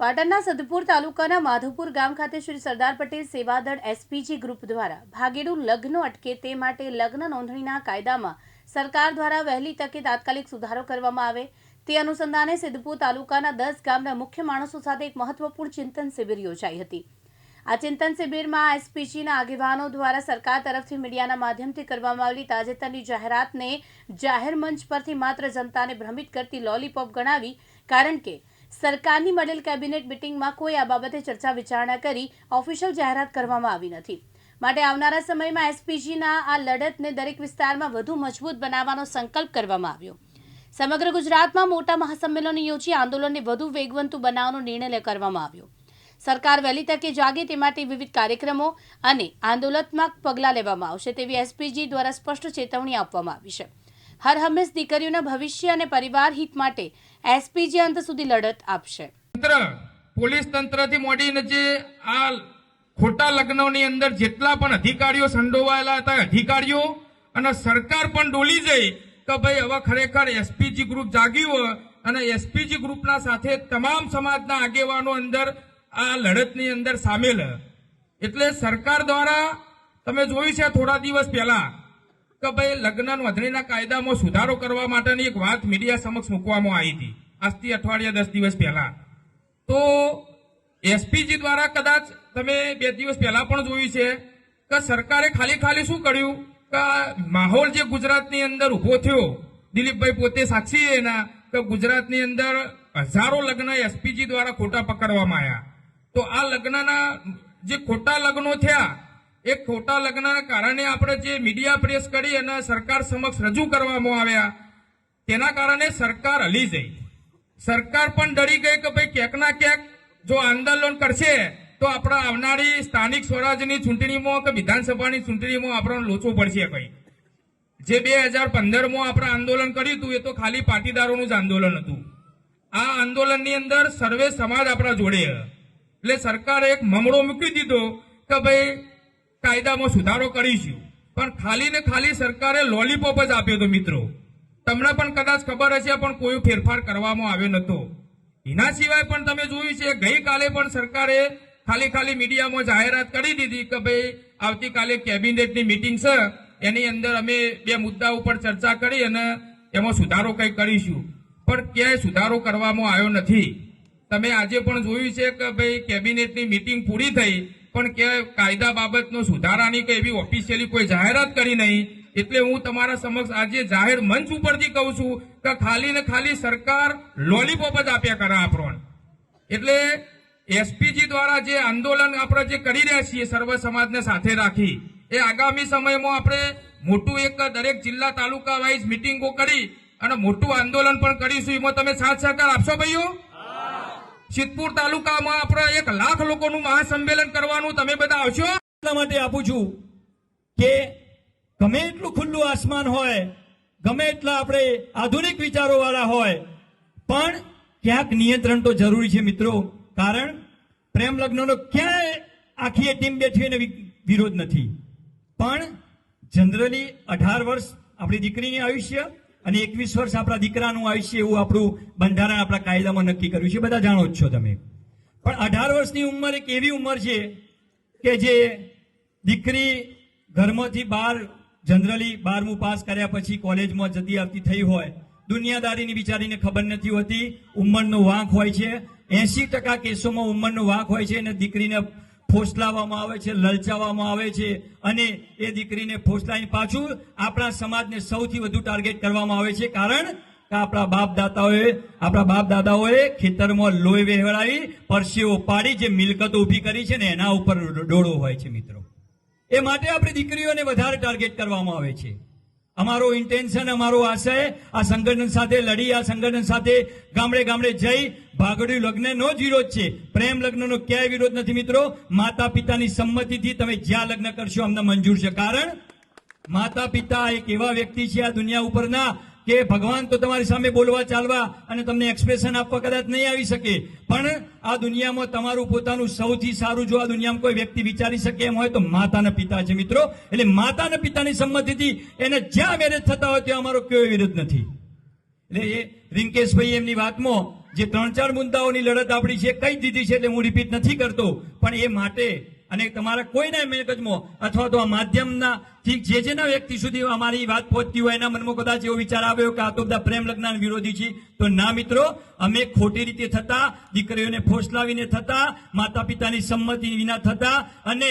પાટણના સદપુર તાલુકાના માધવપુર ગામ ખાતે શ્રી સરદાર પટેલ સેવાદળ એસપીજી ગ્રુપ દ્વારા ભાગેડુ લગ્ન અટકે તે માટે લગ્ન નોંધણીના કાયદામાં સરકાર દ્વારા વહેલી તકે તાત્કાલિક સુધારો કરવામાં આવે. તે અનુસંધાને સિદ્ધપુર તાલુકાના દસ ગામના મુખ્ય માણસો સાથે એક મહત્વપૂર્ણ ચિંતન શિબિર યોજાઈ હતી. આ ચિંતન શિબિરમાં એસપીજીના આગેવાનો દ્વારા સરકાર તરફથી મીડિયાના માધ્યમથી કરવામાં આવેલી તાજેતરની જાહેરાતને જાહેર મંચ પરથી માત્ર જનતાને ભ્રમિત કરતી લોલીપોપ ગણાવી કારણ કે સરકારની મળેલ કેબિનેટ મિટિંગમાં કોઈ આ બાબતે ચર્ચા વિચારણા કરી ઓફિશિયલ જાહેરાત કરવામાં આવી નથી. માટે આવનારા સમયમાં એસપીજીના આ લડતને દરેક વિસ્તારમાં વધુ મજબૂત બનાવવાનો સંકલ્પ કરવામાં આવ્યો. સમગ્ર ગુજરાતમાં મોટા મહાસંમેલનો યોજી આંદોલનને વધુ વેગવંતુ બનાવવાનો નિર્ણય કરવામાં આવ્યો. સરકાર વહેલી તકે જાગે તે માટે વિવિધ કાર્યક્રમો અને આંદોલનાત્મક પગલાં લેવામાં આવશે તેવી એસપીજી દ્વારા સ્પષ્ટ ચેતવણી આપવામાં આવી છે. હર હંમેશ દીકરીઓના ભવિષ્ય અને પરિવાર હિત માટે એસપીજી અંત સુધી લડત આપશે તંત્ર, પોલીસ તંત્રથી મોડીને જે આ ખોટા લગ્નની અંદર જેટલા પણ અધિકારીઓ સંડોવાયેલા હતા, અધિકારીઓ અને સરકાર પણ ડોલી જઈ કે ભાઈ હવે ખરેખર એસપીજી ગ્રુપ જાગ્યું હોય અને એસપીજી ગ્રુપના સાથે તમામ સમાજના આગેવાનો અંદર આ લડતની અંદર સામેલ. એટલે સરકાર દ્વારા તમે જોયું છે થોડા દિવસ પહેલા કે ભાઈ લગ્ન નોંધણીના કાયદામાં સુધારો કરવા માટેની એક વાત મીડિયા સમક્ષ મૂકવામાં આવી હતી. આજથી અઠવાડિયા દસ દિવસ પહેલા. તો એસપીજી દ્વારા કદાચ તમે બે દિવસ પહેલા પણ જોયું છે કે સરકારે ખાલી ખાલી શું કર્યું? કે માહોલ જે ગુજરાતની અંદર ઊભો થયો, દિલીપભાઈ પોતે સાક્ષી એના, કે ગુજરાતની અંદર હજારો લગ્ન એસપીજી દ્વારા ખોટા પકડવામાં આવ્યા. તો આ લગ્નના જે ખોટા લગ્નો થયા એ ખોટા લગ્નના કારણે આપણે જે મીડિયા પ્રેસ કરી અને સરકાર સમક્ષ રજૂ કરવામાં આવ્યા, તેના કારણે સરકાર હલી જઈ સરકાર પણ ડરી ગઈ કે ભાઈ ક્યાંક ના ક્યાંક જો આંદોલન કરશે, તો આપણા આવનારી સ્થાનિક સ્વરાજની ચૂંટણીમાં કે વિધાનસભાની ચૂંટણીમાં આપણને લોચો પડશે કઈ જે બે હજાર પંદરમાં આપણે આંદોલન કર્યું હતું, એ તો ખાલી પાટીદારોનું જ આંદોલન હતું. આ આંદોલનની અંદર સર્વે સમાજ આપણા જોડે એટલે સરકારે એક મમડો મૂકી દીધો કે ભાઈ કાયદામાં સુધારો કરીશું. પણ ખાલી ને ખાલી સરકારે લોલીપોપ જ આપ્યો હતો મિત્રો. તમને પણ કદાચ ખબર હશે, પણ કોઈ ફેરફાર કરવામાં આવ્યો નતો એના સિવાય પણ તમે જોયું છે, ગઈકાલે પણ સરકારે ખાલી ખાલી મીડિયામાં જાહેરાત કરી દીધી કે ભાઈ, આવતીકાલે કેબિનેટની મિટિંગ છે. એની અંદર અમે બે મુદ્દા ઉપર ચર્ચા કરી અને એમાં સુધારો કંઈક કરીશું. પણ ક્યાંય સુધારો કરવામાં આવ્યો નથી. તમે આજે પણ જોયું છે કે ભાઈ, કેબિનેટની મિટિંગ પૂરી થઈ પણ કે કાયદા બાબતનો સુધારાની કે એવી ઓફિશિયલી કોઈ જાહેરાત કરી નહીં, એટલે હું તમારા સમક્ષ આજે જાહેર મંચ ઉપરથી કહું છું કે ખાલી ને ખાલી સરકાર લોલીપોપ જ આપ્યા કરે આપણને એટલે એસપીજી દ્વારા જે આંદોલન આપણે જે કરી રહ્યા છીએ સર્વ સમાજને સાથે રાખી, એ આગામી સમયમાં આપણે મોટું એક દરેક જિલ્લા તાલુકા વાઇઝ મિટિંગો કરી અને મોટું આંદોલન પણ કરીશું. એમાં તમે સાથ સહકાર આપશો ભાઈઓ? સિદ્ધપુર તાલુકામાં આપણે એક લાખ લોકોનું મહાસંમેલન કરવાનું તમે બધા આવશો? એટલા માટે આપું છું કે ગમે એટલું ખુલ્લું આસમાન હોય, ગમે એટલા આપણે આધુનિક વિચારો વાળા હોય, પણ ક્યાંક નિયંત્રણ તો જરૂરી છે મિત્રો. કારણ પ્રેમ લગ્નનો ક્યાંય આખી એ ટીમ બેઠી એને વિરોધ નથી. પણ જનરલી અઢાર વર્ષ આપણી દીકરીની આયુષ્ય અને એકવીસ વર્ષ આપણા દીકરાનું આયુષ્ય એવું આપણું બંધારણ આપણા કાયદામાં નક્કી કર્યું છે. બધા જાણો જ છો તમે. પણ અઢાર વર્ષની ઉંમર એક એવી ઉંમર છે કે જે દીકરી ઘરમાંથી બહાર, જનરલી બારમું પાસ કર્યા પછી કોલેજમાં જતી આવતી થઈ હોય, દુનિયાદારીની બિચારીને ખબર નથી હોતી, ઉંમરનો વાંક હોય છે. એસી ટકા કેસોમાં ઉંમરનો વાંક હોય છે અને દીકરીને ફોસલાવવામાં આવે છે લલચાવવામાં આવે છે અને એ દીકરીને ફોસલાઈને પાછું આપણા સમાજને સૌથી વધુ ટાર્ગેટ કરવામાં આવે છે. કારણ કે આપણા બાપ દાદાઓએ આપણા બાપ દાદાઓએ ખેતરમાં લોહી વહેવડાવી, પરસેવો પાડી, જે મિલકતો ઊભી કરી છે ને એના ઉપર ડોળો હોય છે મિત્રો. એ માટે આપણી દીકરીઓને વધારે ટાર્ગેટ કરવામાં આવે છે. અમારો ઇન્ટેન્શન અમારો આશય, આ સંગઠન સાથે લડી, આ સંગઠન સાથે ગામડે ગામડે જઈ ભાગડ્યું લગ્નનો જ વિરોધ છે. પ્રેમ લગ્નનો ક્યાંય વિરોધ નથી મિત્રો. માતા પિતાની સંમતિથી તમે જ્યાં લગ્ન કરશો અમને મંજૂર છે. કારણ માતા પિતા એક એવા વ્યક્તિ છે આ દુનિયા ઉપરના કે ભગવાન તો તમારી સામે બોલવા, ચાલવા અને તમને એક્સપ્રેશન આપવા કદાચ નહીં આવી શકે, પણ આ દુનિયામાં તમારું પોતાનું સૌથી સારું જો આ દુનિયામાં કોઈ વ્યક્તિ વિચારી શકે એમ હોય તો માતાના પિતા છે મિત્રો. એટલે માતાના પિતાની સંમતિથી એને જ્યાં મેરેજ થતા હોય ત્યાં અમારો કોઈ વિરોધ નથી. એટલે એ રિંકેશભાઈ એમની વાતમાં જે ત્રણ ચાર મુદ્દાઓની લડત આપણી છે, કઈ દીધી છે એટલે હું રિપીટ નથી કરતો, પણ એ માટે અને તમારા કોઈના મેગજમાં અથવા તો આ માધ્યમના ઠીક જે જેના વ્યક્તિ સુધી અમારી વાત પહોંચતી હોય, એના મનમાં કદાચ એવો વિચાર આવ્યો કે આ તો બધા પ્રેમ લગ્ન વિરોધી છે તો ના મિત્રો, અમે ખોટી રીતે થતા, દીકરીઓને ફોસલાવીને થતા માતા પિતાની સંમતિ વિના થતા અને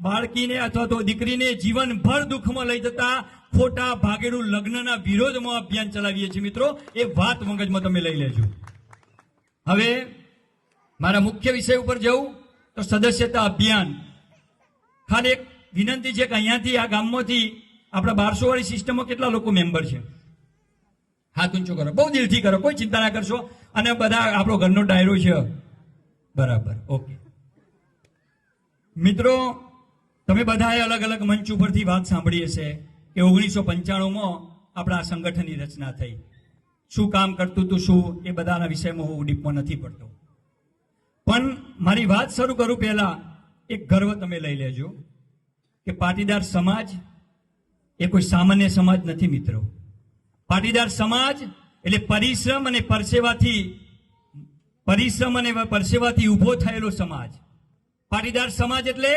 બાળકીને અથવા તો દીકરીને જીવનભર દુઃખમાં લઈ જતા ખોટા ભાગેડું લગ્નના વિરોધમાં અભિયાન ચલાવીએ છીએ મિત્રો. એ વાત મગજમાં તમે લઈ લેજો. હવે મારા મુખ્ય વિષય ઉપર જવું. તો સદસ્યતા અભિયાન. ખાલી એક વિનંતી છે કે અહીંયાથી, આ ગામમાંથી આપણા બારસો વાળી સિસ્ટમમાં કેટલા લોકો મેમ્બર છે? હાથ ઊંચો કરો. બહુ દિલથી કરો. કોઈ ચિંતા ના કરશો. અને બધા આપણો ઘરનો ડાયરો છે. બરાબર. ઓકે. મિત્રો, તમે બધાએ અલગ અલગ મંચ ઉપરથી વાત સાંભળી હશે કે ઓગણીસો પંચાણુંમાં આપણા આ સંગઠનની રચના થઈ. શું કામ કરતું હતું શું, એ બધાના વિષયમાં હું ડીપમાં નથી પડતો. પણ મારી વાત શરૂ કરું પહેલા એક ગર્વ તમે લઈ લેજો કે પાટીદાર સમાજ એ કોઈ સામાન્ય સમાજ નથી મિત્રો. પાટીદાર સમાજ એટલે પરિશ્રમ અને પરસેવાથી પરિશ્રમ અને પરસેવાથી ઊભો થયેલો સમાજ. પાટીદાર સમાજ એટલે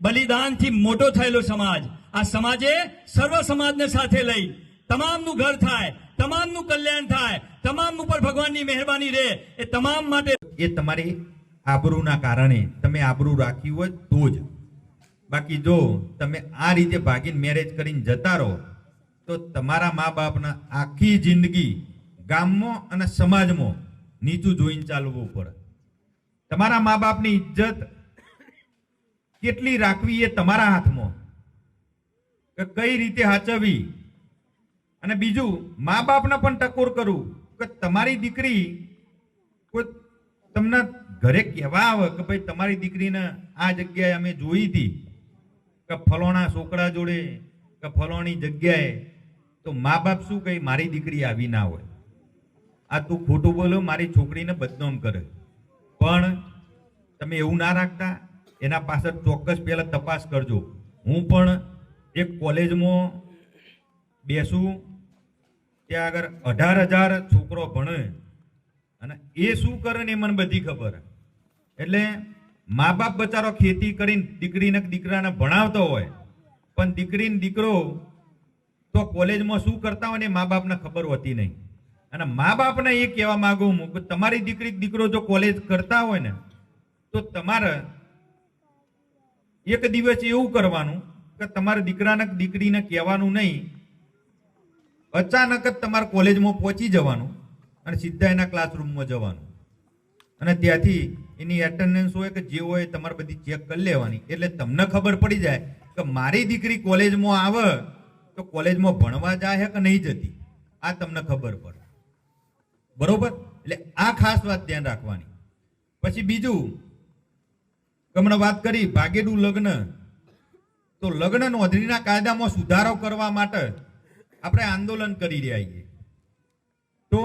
બલિદાનથી મોટો થયેલો સમાજ. આ સમાજે સર્વ સમાજને સાથે લઈ તમામનું ઘર થાય, તમામનું કલ્યાણ થાય તમામ ઉપર ભગવાનની મહેરબાની રહે, એ તમામ માટે એ તમારી આબરૂના કારણે તમે આબરૂ રાખી હોય તો જ. બાકી જો તમે આ રીતે ભાગીને મેરેજ કરીને જતા રહો, તો તમારા મા બાપના આખી જિંદગી ગામમાં અને સમાજમાં નીચું જોઈને ચાલવું પડે. તમારા મા બાપની ઇજ્જત કેટલી રાખવી એ તમારા હાથમાં. કે કઈ રીતે હાચવવી? અને બીજું મા બાપને પણ ટકોર કરવું કે તમારી દીકરી કોઈ તમને ઘરે કહેવા આવે કે ભાઈ, તમારી દીકરીને આ જગ્યાએ અમે જોઈ હતી કે ફલોણા છોકરા જોડે, કે ફલોણી જગ્યાએ. તો મા બાપ શું કહે, મારી દીકરી આવી ના હોય. આ તું ખોટું બોલો મારી છોકરીને બદનામ કરે. પણ તમે એવું ના રાખતા, એના પાછળ ચોક્કસ પહેલાં તપાસ કરજો. હું પણ એક કોલેજમાં બેસું, ત્યાં આગળ અઢાર હજાર છોકરો ભણે. અને એ શું કરે ને એ મને બધી ખબર. એટલે મા બાપ બચારો ખેતી કરીને દીકરીને દીકરાને ભણાવતો હોય, પણ દીકરીને દીકરો તો કોલેજમાં શું કરતા હોય ને મા બાપને ખબર હોતી નહીં. અને મા બાપને એ કહેવા માંગુ હું કે તમારી દીકરી દીકરો જો કોલેજ કરતા હોય ને, તો તમારે એક દિવસ એવું કરવાનું કે તમારા દીકરાને દીકરીને કહેવાનું નહીં. અચાનક જ તમારે કોલેજમાં પહોંચી જવાનું અને સીધા એના ક્લાસરૂમમાં જવાનું. અને ત્યાંથી એની એટેન્ડન્સ હોય કે જે હોય તમારે બધી ચેક કરી લેવાની. એટલે તમને ખબર પડી જાય કે મારી દીકરી કોલેજમાં આવે તો કોલેજમાં ભણવા જાય કે નહીં જતી? આ તમને ખબર પડે. બરોબર? એટલે આ ખાસ વાત ધ્યાન રાખવાની. પછી બીજું હમણાં વાત કરી ભાગેડું લગ્ન. તો લગ્ન નોંધણીના કાયદામાં સુધારો કરવા માટે આપણે આંદોલન કરી રહ્યા છીએ. તો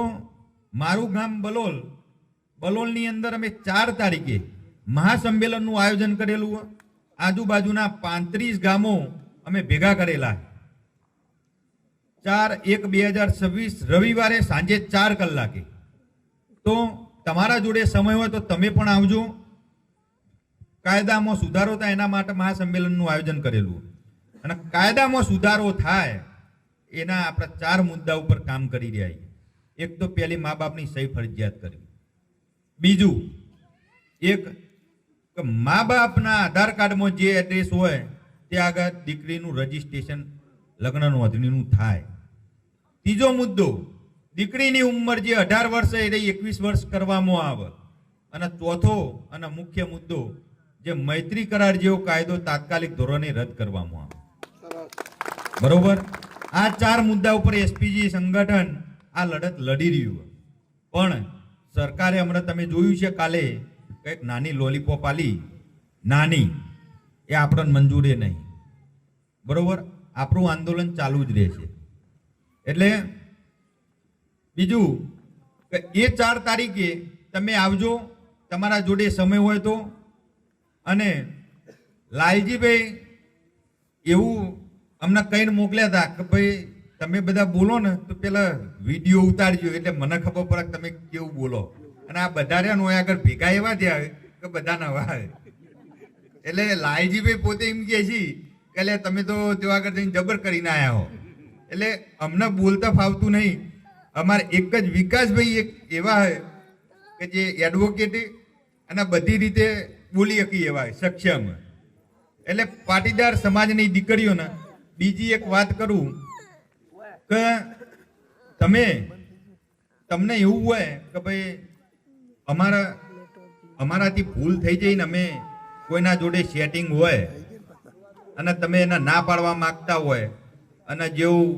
મારું ગામ બલોલ બલોલની અંદર અમે ચાર તારીખે મહાસંમેલનનું આયોજન કરેલું આજુબાજુના પાંત્રીસ ગામો અમે ભેગા કરેલા. ચાર એક બે હજાર છવ્વીસ રવિવારે સાંજે ચાર કલાકે. તો તમારા જોડે સમય હોય તો તમે પણ આવજો. કાયદામાં સુધારો થાય એના માટે મહાસંમેલનનું આયોજન કરેલું. અને કાયદામાં સુધારો થાય એના આપણા ચાર મુદ્દા ઉપર કામ કરી રહ્યા છીએ. એક તો પહેલી મા બાપની સહી ફરજિયાત કરવી. બીજું, એક મા બાપના આધાર કાર્ડમાં જે એડ્રેસ હોય, તે આગળ દીકરીનું રજીસ્ટ્રેશન લગ્ન નોંધણીનું થાય. ત્રીજો મુદ્દો, દીકરીની ઉંમર જે અઢાર વર્ષ એ એકવીસ વર્ષ કરવામાં આવે. અને ચોથો અને મુખ્ય મુદ્દો, જે મૈત્રી કરાર જેવો કાયદો તાત્કાલિક ધોરણે રદ કરવામાં આવે. બરોબર? આ ચાર મુદ્દા ઉપર એસપીજી સંગઠન આ લડત લડી રહ્યું પણ સરકારે હમણાં તમે જોયું છે કાલે કંઈક નાની લોલીપોપ આલી. નાની. એ આપણને મંજૂરી નહીં. બરોબર? આપણું આંદોલન ચાલુ જ રહેશે એટલે બીજું કે એ ચાર તારીખે તમે આવજો, તમારા જોડે સમય હોય તો. અને લાલજીભાઈ એવું અમને કહીને મોકલ્યા હતા કે ભાઈ તમે બધા બોલો ને, તો પેલા વીડિયો ઉતારજો, એટલે મને ખબર પડે તમે કેવું બોલો. અને આ બધા રહ્યા હોય આગળ ભેગા એવા થયા કે બધા નવા આવે એટલે લાલજીભાઈ પોતે એમ કહે છે, કે લે તમે તો તેઓ આગળ જઈને જબર કરીને આવ્યા હો. એટલે અમને બોલતા ફાવતું નહીં. અમારે એક જ વિકાસભાઈ એક એવા હોય કે જે એડવોકેટ અને બધી રીતે બોલી શકી એવા સક્ષમ. એટલે પાટીદાર સમાજની દીકરીઓને બીજી એક વાત કરું. કે તમે, તમને એવું હોય કે ભાઈ અમારા, અમારાથી ભૂલ થઈ જઈને અમે કોઈના જોડે સેટિંગ હોય અને તમે એને ના પાડવા માંગતા હોય અને જેવું,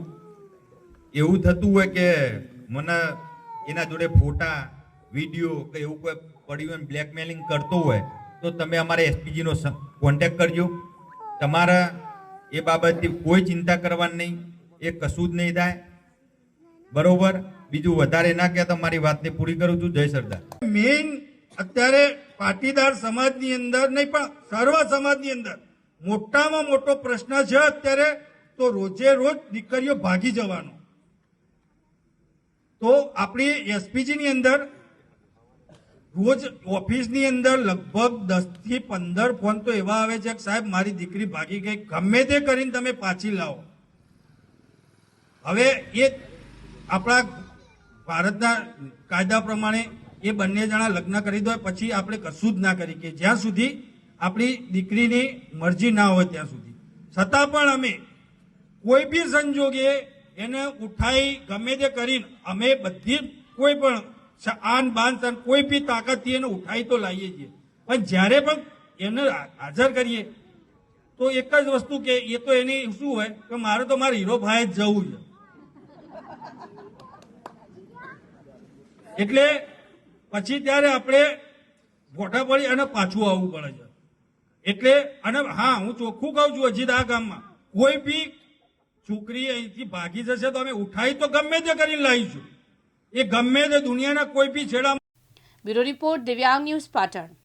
એવું થતું હોય કે મને એના જોડે ફોટા, વીડિયો કે એવું કોઈ પડ્યું એમ બ્લેકમેલિંગ કરતો હોય, તો તમે અમારે એસપીજીનો કોન્ટેક્ટ કરજો. તમારા એ બાબતથી કોઈ ચિંતા કરવાની નહીં. એ કશું જ નહીં થાય. બરોબર? બીજું વધારે ના કે તમારી વાતને પૂરી કરું છું. જય સરદાર. મેઇન અત્યારે પાટીદાર સમાજની અંદર નહીં, પણ સર્વ સમાજની અંદર મોટામાં મોટો પ્રશ્ન છે અત્યારે, તો રોજે રોજ દીકરીઓ ભાગી જવાનો. તો આપણી એસપીજીની અંદર રોજ ઓફિસની અંદર લગભગ દસથી પંદર ફોન તો એવા આવે છે કે સાહેબ, મારી દીકરી ભાગી ગઈ. ગમે તે કરીને તમે પાછી લાવો. હવે એ આપણા ભારતના કાયદા પ્રમાણે એ બંને જણા લગ્ન કરી દો, પછી આપણે કશું જ ના કરી કે જ્યાં સુધી આપણી દીકરીની મરજી ના હોય ત્યાં સુધી. છતાં પણ અમે કોઈ બી સંજોગે એને ઉઠાઈ ગમે તે કરીને અમે બધી કોઈ પણ આન બાન સન કોઈ બી તાકાતથી એને ઉઠાઈ તો લાવીએ છીએ. પણ જ્યારે પણ એને હાજર કરીએ, તો એક જ વસ્તુ કે એ તો એની શું હોય કે મારે તો મારા હીરો ભાઈ જ જવું છે. એટલે પછી ત્યારે આપણે ફોટા પડી અને પાછું આવવું પડે છે. એટલે અને હા, હું ચોખ્ખું કહું છું હજી આ ગામમાં કોઈ બી છોકરી અહીંથી ભાગી જશે તો અમે ઉઠાઈ તો ગમે તે કરીને લાવીશું. એ ગમે તે દુનિયાના કોઈ બી છેડા bureau report Divyang news Patan.